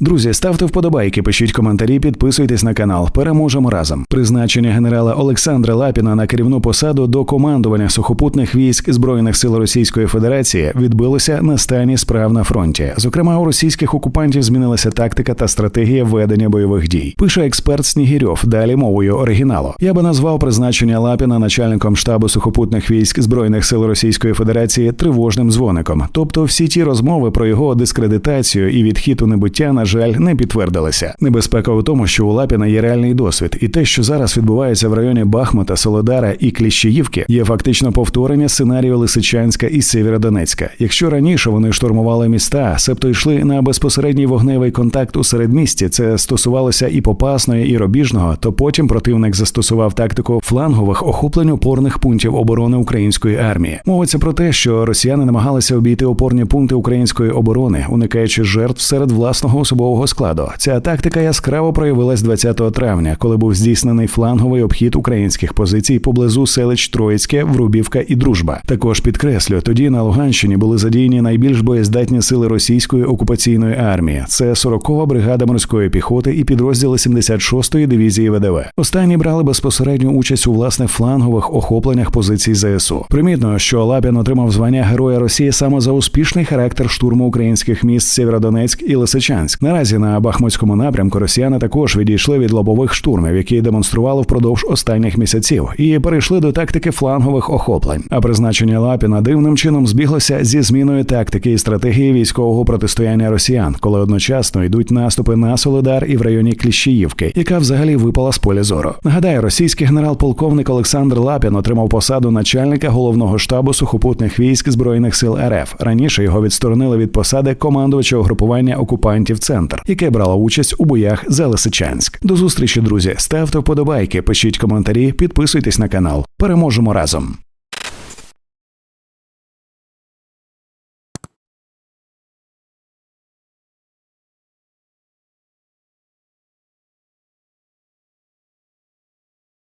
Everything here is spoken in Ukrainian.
Друзі, ставте вподобайки, пишіть коментарі, підписуйтесь на канал. Переможемо разом. Призначення генерала Олександра Лапіна на керівну посаду до командування сухопутних військ збройних сил Російської Федерації відбилося на стані справ на фронті. Зокрема, у російських окупантів змінилася тактика та стратегія ведення бойових дій. Пише експерт Снігірьов. Далі мовою оригіналу. Я би назвав призначення Лапіна начальником штабу сухопутних військ збройних сил Російської Федерації тривожним дзвоником. Тобто, всі ті розмови про його дискредитацію і відхід у небуття, на жаль, не підтвердилися. Небезпека у тому, що у Лапіна є реальний досвід, і те, що зараз відбувається в районі Бахмута, Солодара і Кліщеївки, є фактично повторення сценарію Лисичанська і Сєвєродонецька. Якщо раніше вони штурмували міста, себто йшли на безпосередній вогневий контакт у середмісті, це стосувалося і Попасної, і Робіжного, то потім противник застосував тактику флангових охоплень опорних пунктів оборони української армії. Мовиться про те, що росіяни намагалися обійти опорні пункти української оборони, уникаючи жертв серед власного особового складу. Ця тактика яскраво проявилась 20 травня, коли був здійснений фланговий обхід українських позицій поблизу селищ Троїцьке, Врубівка і Дружба. Також підкреслю, тоді на Луганщині були задіяні найбільш боєздатні сили російської окупаційної армії. Це 40-ва бригада морської піхоти і підрозділи 76-ї дивізії ВДВ. Останні брали безпосередню участь у власне флангових охопленнях позицій ЗСУ. Примітно, що Лапін отримав звання Героя Росії саме за успішний характер штурму українських міст Сєвєродонецьк і Лисичанськ. Наразі на Бахмутському напрямку росіяни також відійшли від лобових штурмів, які демонстрували впродовж останніх місяців, і перейшли до тактики флангових охоплень. А призначення Лапіна дивним чином збіглося зі зміною тактики і стратегії військового протистояння росіян, коли одночасно йдуть наступи на Солидар і в районі Кліщіївки, яка взагалі випала з поля зору. Нагадаю, російський генерал-полковник Олександр Лапін отримав посаду начальника головного штабу сухопутних військ збройних сил РФ. Раніше його відсторонили від посади командувача угрупування окупантів Центр, яке брало участь у боях за Лисичанськ. До зустрічі, друзі. Ставте вподобайки, пишіть коментарі, підписуйтесь на канал. Переможемо разом.